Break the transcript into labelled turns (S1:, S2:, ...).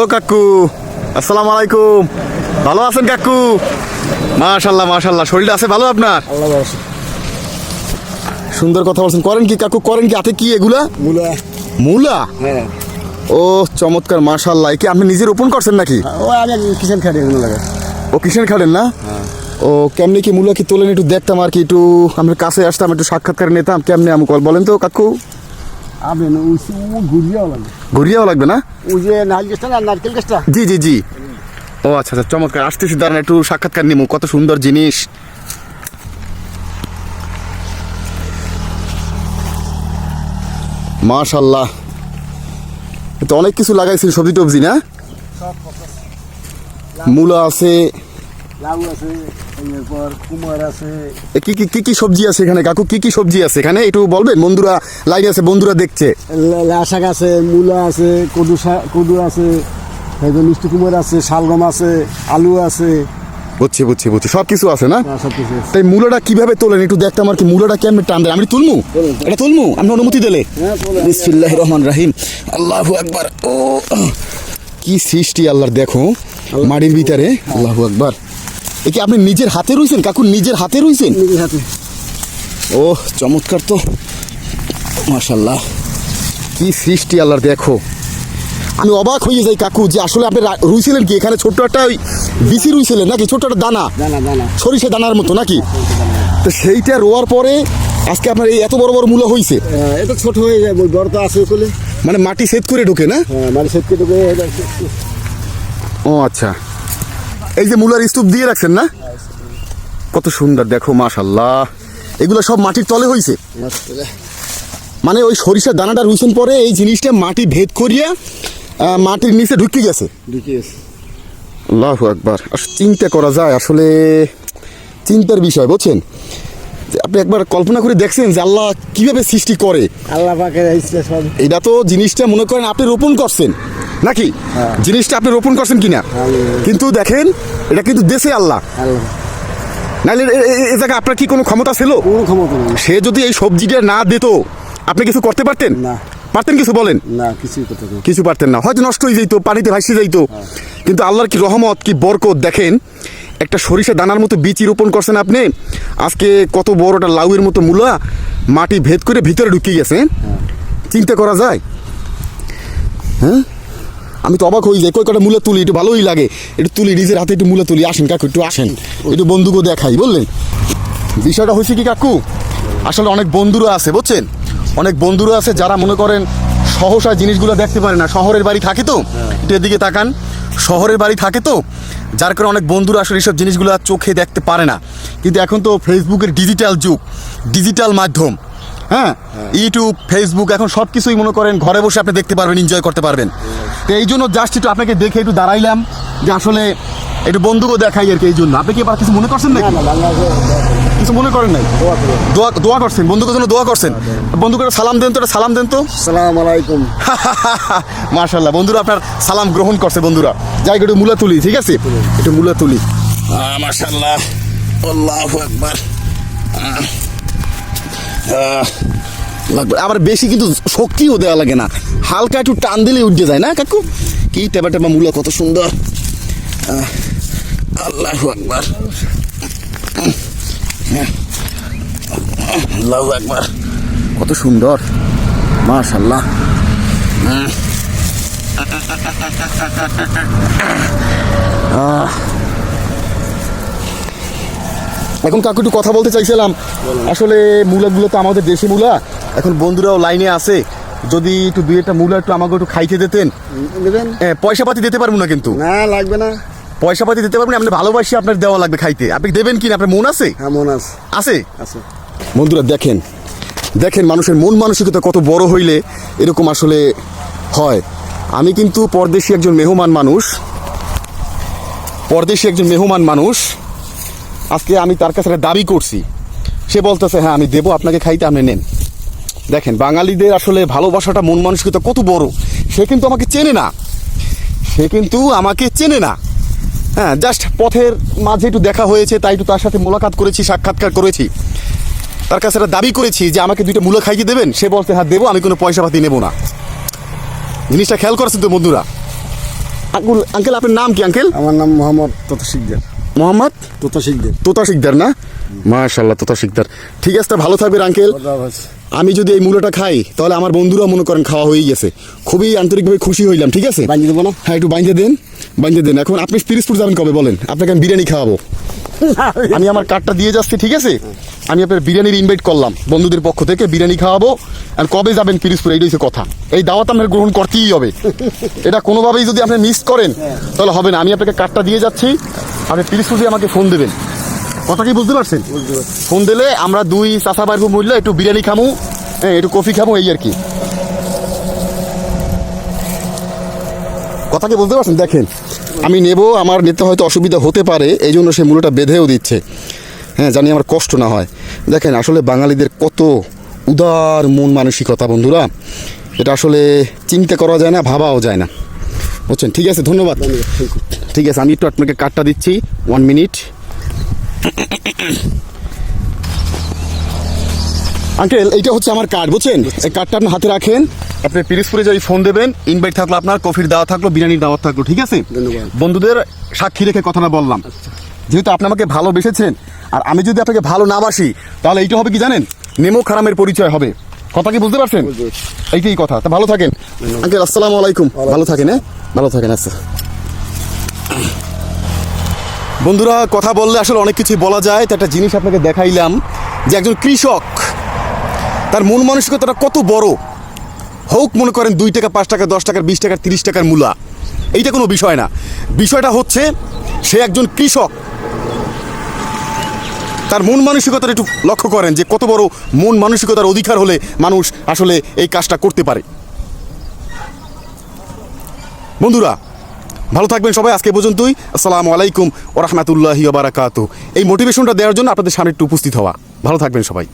S1: ও কাকু আসসালামু আলাইকুম ভালো আছেন কাকু? মাশাল্লাহ মাশাল্লাহ শরীরটা আছে ভালো আপনার? সুন্দর কথা বলছেন। করেন কি কাকু? করেন কি? হাতে কি এগুলা?
S2: মূলা।
S1: মূলা?
S2: হ্যাঁ।
S1: ও চমৎকার মাশাল্লাহ কি আপনি নিজে রোপণ করছেন নাকি?
S2: ও আগে কিষান লাগে
S1: ও কিসের খাটেন না? ও কেমনি কি মূলা কি তোলেন? একটু দেখতাম আর কি একটু আমার কাছে আসতাম একটু সাক্ষাৎকার নিতাম কেমনি আমি কল? বলেন তো কাকু।
S2: আপনি না ওই ও ঘুরিয়াও লাগে
S1: ঘুরিয়াও লাগবে না?
S2: ওই যে নারকেল গাছটা না নারকেল গাছটা?
S1: জি জি জি। ও আচ্ছা আচ্ছা চমৎকার। আসতেছি দাঁড়ান একটু সাক্ষাৎকার নিমু কত সুন্দর জিনিস। মাশাল্লাহ। তো অনেক কিছু লাগাইছিল সবজি টবজি না? মূলা আছে।
S2: লাউ আছে। এরপর কুমার আছে।
S1: কি কি কি কি সবজি আছে এখানে? কাকু কি কি সবজি আছে এখানে? একটু বলবেন? বন্ধুরা লাইন আছে বন্ধুরা দেখছে।
S2: শাক আছে মূলা আছে কদু কদু আছে মিষ্টি কুমার আছে শালগম আছে আলু আছে।
S1: বুঝছি বুঝছি বুঝছি। সব কিছু আছে না?
S2: আছে।
S1: তাই মূলাটা কীভাবে তোলেন? একটু দেখতাম আর কি মূলাটা কেমন টান আমি তুলমু? এটা তুলমু? আপনি অনুমতি দিলে?
S2: হ্যাঁ,
S1: বিসমিল্লাহ রহমান রাহিম। আল্লাহু আকবার। ও কি সৃষ্টি আল্লাহর দেখো। মাটির ভিতরে। আল্লাহ আকবার। এ কি আপনি নিজের হাতে রইছেন? কাকু নিজের হাতে রইছেন?
S2: নিজের হাতে।
S1: ও চমৎকার তো। মাশাল্লাহ কি সৃষ্টি আল্লাহর দেখো। আমি অবাক হয়ে যাই কাকু যে আসলে আপনি রুইছিলেন কি? এখানে ছোট্ট একটা ওই বিচি রুইছিলেন নাকি? ছোট্ট একটা দানা? সরিষা দানার মতো নাকি? তো সেইটা রোয়ার পরে আজকে আপনার এই এত বড় বড় মূলা হয়েছে
S2: আহ, এটা ছোট হয়ে যায় বড় তো আছে
S1: মানে মাটি সেট করে ঢোকে না?
S2: হ্যাঁ মানে সেটকে ঢুকে
S1: ও আচ্ছা। এই যে মূলার স্তূপ দিয়ে রাখছেন না? কত সুন্দর দেখো মাশাল্লাহ এগুলো সব মাটির তলে হয়েছে মানে ওই সরিষার দানাটা রুইছেন পরে এই জিনিসটা মাটি ভেদ করিয়া মাটির নিচে ঢুকে গেছে? আল্লাহ একবার চিন্তা করা যায় আসলে চিন্তার বিষয় বুঝছেন? আপনি একবার কল্পনা করে দেখছেন যে আল্লাহ কীভাবে সৃষ্টি করে?
S2: আল্লাহ পাকের
S1: এটা তো জিনিসটা মনে করেন আপনি রোপণ করছেন। নাকি? জিনিসটা আপনি রোপণ করছেন কিনা? কিন্তু দেখেন এটা কিন্তু দেশে আল্লাহ। নাহলে এ- জায়গায় আপনার কি কোনো ক্ষমতা ছিল?
S2: কোনো ক্ষমতা
S1: সে যদি এই সবজিটা না দিত আপনি কিছু করতে পারতেন?
S2: না।
S1: পারতেন কিছু বলেন?
S2: না
S1: কিছু পারতেন না। হয়তো নষ্ট হয়ে যাইতো পানিতে ভাসিয়ে যাইতো। কিন্তু আল্লাহর কি রহমত কি বরকত দেখেন একটা সরিষা দানার মতো বীচি রোপণ করছেন আপনি। আজকে কত বড় একটা লাউয়ের মতো মূলা মাটি ভেদ করে ভিতরে ঢুকিয়ে গেছে। চিন্তা করা যায়? হ্যাঁ? আমি তো অবাক হয়ে যাই কই কটা মূলা তুলি একটু ভালোই লাগে। একটু তুলি নিজের হাতে একটু মূলা তুলি। আসেন কাকু একটু আসেন। একটু বন্ধুকে দেখাই বললেন। বিষয়টা হয়েছে কি কাকু? আসলে অনেক বন্ধুরা আছে বুঝছেন? অনেক বন্ধুরা আছে যারা মনে করেন সহসা জিনিসগুলো দেখতে পারে না। শহরের বাড়ি থাকে তো? একটু এদিকে তাকান। শহরের বাড়ি থাকে তো? যার কারণে অনেক বন্ধুরা আসলে এইসব জিনিসগুলো চোখে দেখতে পারে না। কিন্তু এখন তো ফেসবুকের ডিজিটাল যুগ। ডিজিটাল মাধ্যম। হ্যাঁ? ইউটিউব ফেসবুক এখন সব কিছুই মনে করেন ঘরে বসে আপনি দেখতে পারবেন এনজয় করতে পারবেন। তো এই জন্য জাস্ট একটু আপনাকে দেখে একটু দাঁড়াইলাম যে আসলে একটু বন্ধুকেও দেখাই আর কি এই জন্য। আপনি কি এবার কিছু মনে করছেন
S2: না
S1: নাকি কিছু মনে করেন নাই?
S2: দোয়া
S1: দোয়া করছেন বন্ধুকে জন্য দোয়া করছেন। বন্ধুকে সালাম দেন তো একটা সালাম দেন তো।
S2: সালাম আলাইকুম।
S1: মার্শাল্লাহ বন্ধুরা আপনার সালাম গ্রহণ করছে বন্ধুরা। যাই একটু মূলা তুলি ঠিক আছে? একটু মূলা তুলি। মার্শাল্লাহ আল্লাহু আকবার। লাগবে। আবার বেশি কিন্তু শক্তিও দেওয়া লাগে না। হালকা একটু টান দিলে উঠে যায় না, কাকু? কি টেবা টেবা মূলা, কত সুন্দর। আল্লাহ আকবার। আল্লাহু আকবার। কত সুন্দর। মাশাল্লাহ এখন কাকু একটু কথা বলতে চাইছিলাম। আসলে মূলাগুলো তো আমাদের দেশি মূলা। এখন বন্ধুরাও লাইনে আছে। যদি একটু দুই একটা মূলা একটু আমাকে একটু খাইতে দিতেন। এ, পয়সা পাতি দিতে পারব না কিন্তু।
S2: না লাগবে না।
S1: পয়সা পাতি দিতে পারবেন আপনি ভালোবাসি আপনার দেওয়া লাগবে খাইতে। আপনি দেবেন কি না? আপনার মন আছে?
S2: হ্যাঁ মন আছে।
S1: আছে?
S2: আছে।
S1: বন্ধুরা দেখেন। দেখেন মানুষের মন মানসিকতা কত বড় হইলে এরকম আসলে হয়। আমি কিন্তু পরদেশি একজন মেহমান মানুষ। পরদেশি একজন মেহমান মানুষ। আজকে আমি তার কাছে দাবি করছি। সে বলতেছে হ্যাঁ আমি দেবো, আপনাকে খাইতে আপনি নেন। দেখেন, বাঙালিদের আসলে ভালোবাসাটা মন মানসিকতা কত বড়, সে কিন্তু আমাকে চেনে না। সে কিন্তু আমাকে চেনে না। হ্যাঁ জাস্ট পথের মাঝে একটু দেখা হয়েছে, তাই একটু তার সাথে মোলাকাত করেছি, সাক্ষাৎকার করেছি। তার কাছে একটা দাবি করেছি যে, আমাকে দুইটা মূল্য খাইয়ে দেবেন? সে বলতে হ্যাঁ দেবো, আমি কোনো পয়সা পাতি নেব না। জিনিসটা খেয়াল করেছেন তো বন্ধুরা? আঙ্কুল আঙ্কেল, আপনার নাম কি, আঙ্কেল?
S2: আমার নাম মোহাম্মদ তোতা শিকদার
S1: মোহাম্মদ?
S2: তোতা শিকদার
S1: তোতা শিকদার না? মাশাল্লাহ তোতা শিকদার ঠিক আছে তা ভালো থাকবেন আঙ্কেল। আমি যদি এই মূলটা খাই তাহলে আমার বন্ধুরা মনে করেন খাওয়া হয়ে গেছে। খুবই আন্তরিকভাবে খুশি হইলাম ঠিক আছে?
S2: বাঁধিয়ে দেবো না?
S1: হ্যাঁ একটু বাঁধিয়ে দেন। বাইন্ধে দেন। এখন আপনি পিরিসপুর যাবেন কবে বলেন? আপনাকে আমি বিরিয়ানি খাওয়াবো। আমি আমার কার্ডটা দিয়ে যাচ্ছি ঠিক আছে? আমি আপনার বিরিয়ানির ইনভাইট করলাম বন্ধুদের পক্ষ থেকে বিরিয়ানি খাওয়াবো। আর কবে যাবেন পিরিসপুর এইটাই হচ্ছে কথা। এই দাওয়াত আপনার গ্রহণ করতেই হবে। এটা কোনোভাবেই যদি আপনি মিস করেন তাহলে হবে না। আমি আপনাকে কার্ডটা দিয়ে যাচ্ছি। আপনি পিরিসপুর দিয়ে আমাকে ফোন দেবেন। কথা কি বুঝতে পারছেন? ফোন দিলে আমরা দুই চাষা বাইর মূল্য একটু বিরিয়ানি খামু। হ্যাঁ একটু কফি খামু এই আর কি। কথা কি বুঝতে পারছেন? দেখেন, আমি নেব, আমার নিতে হয়তো অসুবিধা হতে পারে, এই জন্য সে মূল্যটা বেঁধেও দিচ্ছে। হ্যাঁ জানি আমার কষ্ট না হয়। দেখেন, আসলে বাঙালিদের কত উদার মন মানসিকতা, বন্ধুরা। এটা আসলে চিন্তা করা যায় না, ভাবাও যায় না। বুঝছেন? ঠিক আছে, ধন্যবাদ। ঠিক আছে, আমি একটু আপনাকে কার্ডটা দিচ্ছি। ওয়ান মিনিট আঙ্কেল এইটা হচ্ছে আমার কার্ড বুঝছেন? এই কার্ডটা আপনি হাতে রাখেন। আপনি পিরিসপুরে যদি ফোন দেবেন ইনভাইট থাকল আপনার কফির দাওয়া থাকল বিরিয়ানির দাওয়াত থাকল ঠিক আছে? বন্ধুদের সাক্ষী রেখে কথাটা বললাম। যেহেতু আপনি আমাকে ভালোবেসেছেন আর আমি যদি আপনাকে ভালো না বাসি তাহলে এইটা হবে কি জানেন? নেমো খারামের পরিচয় হবে। কথা কি বুঝতে পারছেন? এইটাই কথা। তা ভালো থাকেন। আঙ্কেল আসসালামু আলাইকুম। ভালো থাকেন হ্যাঁ? ভালো থাকেন আচ্ছা। বন্ধুরা কথা বললে আসলে অনেক কিছুই বলা যায় তো একটা জিনিস আপনাকে দেখাইলাম যে একজন কৃষক তার মন মানসিকতাটা কত বড়। হোক মনে করেন দুই টাকা, পাঁচ টাকা, দশ টাকার, বিশ টাকার, তিরিশ টাকার মূলা। এইটা কোনো বিষয় না। বিষয়টা হচ্ছে, সে একজন কৃষক। তার মন মানসিকতার একটু লক্ষ্য করেন যে কত বড় মন মানসিকতার অধিকার হলে মানুষ আসলে এই কাজটা করতে পারে। বন্ধুরা, ভালো থাকবেন সবাই আজকে পর্যন্তই। আসসালামু আলাইকুম ও রহমতুল্লাহি বারাকাতু এই মোটিভেশনটা দেওয়ার জন্য আপনাদের সামনে একটু উপস্থিত হওয়া। ভালো থাকবেন সবাই।